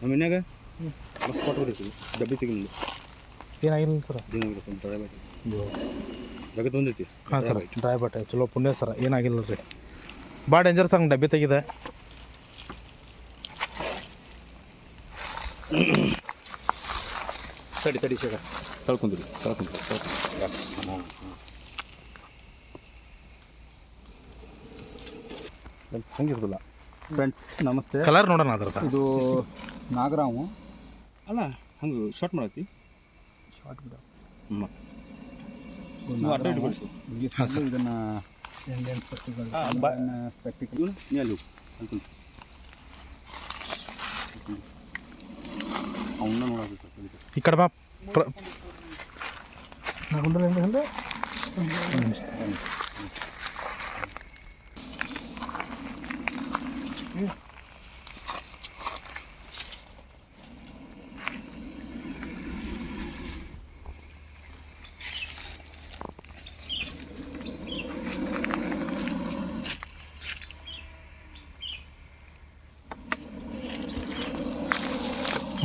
ನಮ್ಮ ಮನ್ಯಾಗ ಮಸ್ತ್ ಕೊಟ್ಟು ಬರ್ತೈತಿ ಡಬ್ಬಿ ತೆಗಿಂದು ಏನಾಗಿಲ್ಲ ಸರ್. ಏನಾಗಿರುತ್ತೆ ಡ್ರೈ ಬೈಟ್ ಜಗತ್ತು ಬಂದೈತಿ ಹಾಂ ಸರ್. ಡ್ರೈ ಬಟ್ಟೆ ಚಲೋ ಪುಣ್ಯ ಸರ್. ಏನಾಗಿಲ್ಲ ರೀ. ಭಾಳ ಡೇಂಜರ್ಸ್ ಹಂಗೆ ಡಬ್ಬಿ ತೆಗಿದೆ. ತಡಿ ತಡಿ ಶೇಖರ್. ಕಳ್ಕೊಂಡ್ರಿ ಕಳ್ಕೊಂಡ್ರಿ ಕಳ್ಕೊಂಡ್ರಿ. ಹಾಂ ಹಾಂ ಹಂಗಿರೋದಿಲ್ಲ. ಫ್ರೆಂಡ್ಸ್ ನಮಸ್ತೆ. ಕಲರ್ ನೋಡೋಣ ಅದ್ರದ್ದು ಇದು ನಾಗರಾವು ಅಲ್ಲ ಹಂಗೆ ಶಾರ್ಟ್ ಮಾಡತ್ತಿ. ಶಾರ್ಟ್ ಬಿಡ. ಅಡ್ಡ ಇಟ್ಕೊಳ್ಸು. ಇದನ್ನ ಇಂಡಿಯನ್ ಸ್ಪೆಕ್ಟಿಕಲ್ ಸ್ಪೆಕ್ಟಿಕಲ್ ಅವನ್ನ ನೋಡಬೇಕು ಈ ಕಡೆ ಬಾ.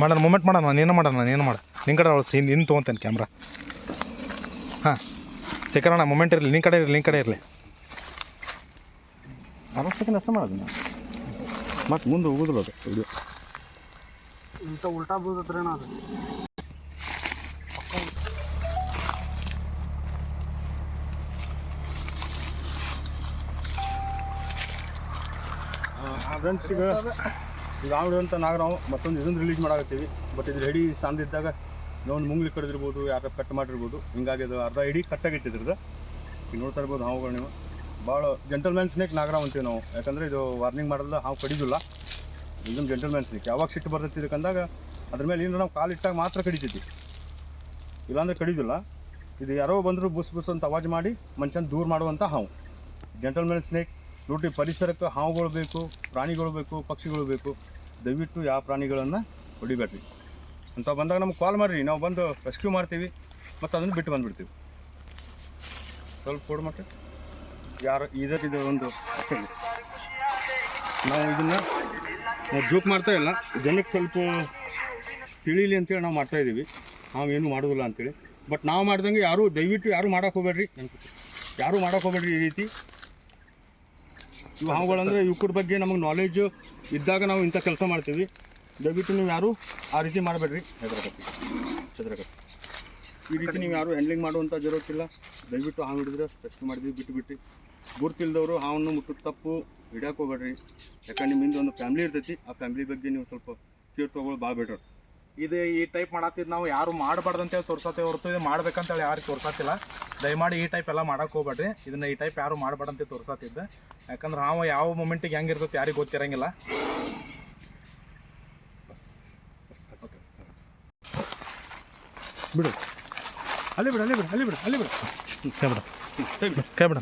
ಮಾಡೋಣ ಮೂಮೆಂಟ್ ಮಾಡೋಣ, ನೀನು ಮಾಡೋಣ, ನೀನು ಮಾಡ. ನಿನ್ನ ಕಡೆ ಅವಳು ಸೀನ್ ನಿನ್ನ ತೊಗೊತೇನೆ ಕ್ಯಾಮ್ರಾ ಹಾಂ. ಸಿಕ್ಕರಣ ಮೂಮೆಂಟ್ ಇರಲಿ ನಿನ್ನ ಕಡೆ ಇರಲಿ ನಿನ್ನ ಕಡೆ ಇರಲಿ. ಅರವತ್ತು ಸೆಕೆಂಡ್ ಅಷ್ಟೇ ಮಾಡೋದು ಮತ್ತೆ ಮುಂದೆ ಹೋಗೋದಿಲ್ಲ ಅದು ವಿಡಿಯೋ ಇಂಥ ಉಲ್ಟಾ ಬೀಳ್ತೈತ್ರಿ ಅದು. ಫ್ರೆಂಡ್ಸ್ ಈಗ ಗಾಂಬಿ ಅಂತ ನಾಗ ನಾವು ಮತ್ತೊಂದು ಇದನ್ನು ರಿಲೀಸ್ ಮಾಡಾಕತ್ತೀವಿ. ಬಟ್ ಇದು ರೆಡಿ ಸಾಂದಿದ್ದಾಗ ಒಂದು ಮುಂಗ್ಲಿ ಕಡಿದಿರ್ಬೋದು ಯಾರ ಕಟ್ ಮಾಡಿರ್ಬೋದು. ಹಿಂಗಾಗಿ ಅದು ಅರ್ಧ ಇಡೀ ಕಟ್ಟಾಗೈತಿ ಇದ್ರದ್ದು. ಈಗ ನೋಡ್ತಾ ಇರ್ಬೋದು ಹಾವುಗಳು ನೀವು. ಭಾಳ ಜೆಂಟಲ್ಮ್ಯಾನ್ ಸ್ನೇಕ್ ನಾಗರಾವ್ ಅಂತೀವಿ ನಾವು. ಯಾಕಂದರೆ ಇದು ವಾರ್ನಿಂಗ್ ಮಾಡಲ್ಲ ಹಾವು ಕಡಿದಿಲ್ಲ. ಇದೊಂದು ಜೆಂಟಲ್ಮ್ಯಾನ್ ಸ್ನೇಕ್ ಯಾವಾಗ ಸಿಟ್ಟು ಬರ್ತೈತಿ ಇದಕ್ಕಂದಾಗ ಅದ್ರ ಮೇಲೆ ಏನು ನಾವು ಕಾಲಿಟ್ಟಾಗ ಮಾತ್ರ ಕಡಿತೈತಿ. ಇಲ್ಲಾಂದ್ರೆ ಕಡಿದಿಲ್ಲ. ಇದು ಯಾರೋ ಬಂದರೂ ಬುಸ್ ಬುಸ್ ಅಂತ ಅವಾಜ್ ಮಾಡಿ, ಮನುಷ್ಯನ ದೂರ ಮಾಡುವಂಥ ಹಾವು. ಜೆಂಟಲ್ಮ್ಯಾನ್ ಸ್ನೇಕ್ ನೋಡಿ ಪರಿಸರಕ್ಕೆ ಹಾವುಗಳು ಬೇಕು, ಪ್ರಾಣಿಗಳು ಬೇಕು, ಪಕ್ಷಿಗಳು ಬೇಕು. ದಯವಿಟ್ಟು ಯಾವ ಪ್ರಾಣಿಗಳನ್ನು ಹೊಡಿಬೇಡ್ರಿ. ಅಂತ ಬಂದಾಗ ನಮ್ಗೆ ಕಾಲ್ ಮಾಡಿರಿ. ನಾವು ಬಂದು ರೆಸ್ಕ್ಯೂ ಮಾಡ್ತೀವಿ. ಮತ್ತು ಅದನ್ನು ಬಿಟ್ಟು ಬಂದುಬಿಡ್ತೀವಿ. ಸ್ವಲ್ಪ ಕೊಡು ಮತ್ತೆ ಯಾರು ಇದಕ್ಕಿದೆ ಒಂದು. ನಾವು ಇದನ್ನು ಜೋಕ್ ಮಾಡ್ತಾ ಇಲ್ಲ. ಜನಕ್ಕೆ ಸ್ವಲ್ಪ ತಿಳಿಲಿ ಅಂತೇಳಿ ನಾವು ಮಾಡ್ತಾ ಇದ್ದೀವಿ ನಾವು ಏನು ಮಾಡೋದಿಲ್ಲ ಅಂತೇಳಿ. ಬಟ್ ನಾವು ಮಾಡ್ದಂಗೆ ಯಾರು, ದಯವಿಟ್ಟು ಯಾರು ಮಾಡೋಕೆ ಹೋಗ್ಬೇಡ್ರಿ. ಯಾರು ಮಾಡೋಕೆ ಹೋಗ್ಬೇಡ್ರಿ ಈ ರೀತಿ. ಇವು ಹಾವುಗಳಂದ್ರೆ ಇವಕ್ಕರ ಬಗ್ಗೆ ನಮಗೆ ನಾಲೆಜು ಇದ್ದಾಗ ನಾವು ಇಂಥ ಕೆಲಸ ಮಾಡ್ತೀವಿ. ದಯವಿಟ್ಟು ನೀವು ಯಾರು ಆ ರೀತಿ ಮಾಡಬೇಡ್ರಿ. ಹೈದ್ರಾಬಾದ್ ಹೆದರಕತ್ತಿ ಈ ರೀತಿ ನೀವು ಯಾರು ಹ್ಯಾಂಡ್ಲಿಂಗ್ ಮಾಡುವಂಥ ಜರೋತಿಲ್ಲ ದಯವಿಟ್ಟು ಹಾವು ಹಿಡಿದ್ರೆ ಟೆಸ್ಟ್ ಮಾಡಿದ್ವಿ ಬಿಟ್ಟು ಬಿಟ್ಟು ಗುರ್ತಿಲ್ದವರು ಹಾವನ್ನು ಮುಟ್ಟು ತಪ್ಪು ಹಿಡಿಯಕ್ಕೆ ಹೋಗ್ಬೇಡ್ರಿ. ಯಾಕಂದ್ರೆ ನಿಮ್ಮ ಹಿಂದೆ ಒಂದು ಫ್ಯಾಮಿಲಿ ಇರ್ತೈತಿ ಆ ಫ್ಯಾಮಿಲಿ ಬಗ್ಗೆ ನೀವು ಸ್ವಲ್ಪ ಕೇರ್ ತೊಗೊಳ್ಳಿ ಭಾಳ ಬೆಟರ್ ಇದು ಈ ಟೈಪ್ ಮಾಡತ್ತಿದ್ದು ನಾವು ಯಾರು ಮಾಡಬಾರ್ದಂತೇಳಿ ತೋರ್ಸತ್ತೆ ಹೊರತು ಇದು ಮಾಡ್ಬೇಕಂತೇಳಿ ಯಾರು ತೋರ್ಸತ್ತಿಲ್ಲ. ದಯಮಾಡಿ ಈ ಟೈಪ್ ಎಲ್ಲ ಮಾಡಕ್ಕೆ ಹೋಗ್ಬೇಡ್ರಿ. ಇದನ್ನ ಈ ಟೈಪ್ ಯಾರು ಮಾಡಬಾರ್ದಂತೆ ತೋರ್ಸತ್ತಿದ್ದೆ. ಯಾಕಂದ್ರೆ ಹಾವು ಯಾವ ಮೂಮೆಂಟಿಗೆ ಹೆಂಗಿರ್ತೈತೆ ಯಾರಿಗೆ ಗೊತ್ತಿರಂಗಿಲ್ಲ. ಬಿಡು. ಅಲ್ಲೇ ಬಿಡು ಅಲ್ಲಿ ಬಿಡು ಅಲ್ಲಿ ಬಿಡು ಅಲ್ಲಿ ಬಿಡು. ಕೈ ಬಿಡ ಕೈ ಬಿಡ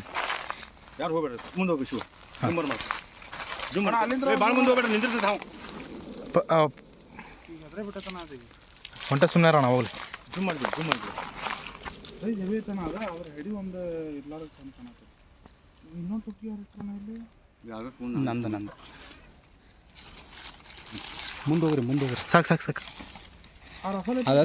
ಯಾರು ಹೋಗ್ಬೇಡ ಮುಂದೆ ಹೋಗಿ ಶಿವ. ಜುಮ್ಮರ್ ಮಾಡಿ ಜುಮ್ಮರ್ ಅಲ್ಲಿಂದ ಭಾಳ ಮುಂದೆ ಹೋಗ್ಬೇಡ. ನಿಂದಿರ್ತೈತೆ ಹಾವು ಈಗ ಅದ್ರೆ ಬಿಟ್ಟತನ ಹೊಂಟ ಸುಮ್ಮನೆ ಅಣ್ಣ ಹೋಗ್ಲಿ. ಜುಮ್ ಮಾಡಿಬಿಡು ಜುಮ್ ಮಾಡಿಬಿಡು ಸೈ ಹೆವಿ ಐತನ ಅದ ಅದ್ರ ಹೆಡಿ ಒಂದು ಇರ್ಲಾರ ಚಂದ ಕಾಣತ್ತೆ. ಇನ್ನೊಂದು ತುಕ್ಕಿ ಯಾರು ಇಟ್ಟಾನ ಇಲ್ಲಿ ಯಾವ ನಂದು ನಂದು. ಮುಂದೆ ಹೋಗ್ರಿ ಮುಂದೆ ಹೋಗ್ರಿ. ಸಾಕು ಸಾಕು ಸಾಕು. ಆ ರಫಲ್ ಅದ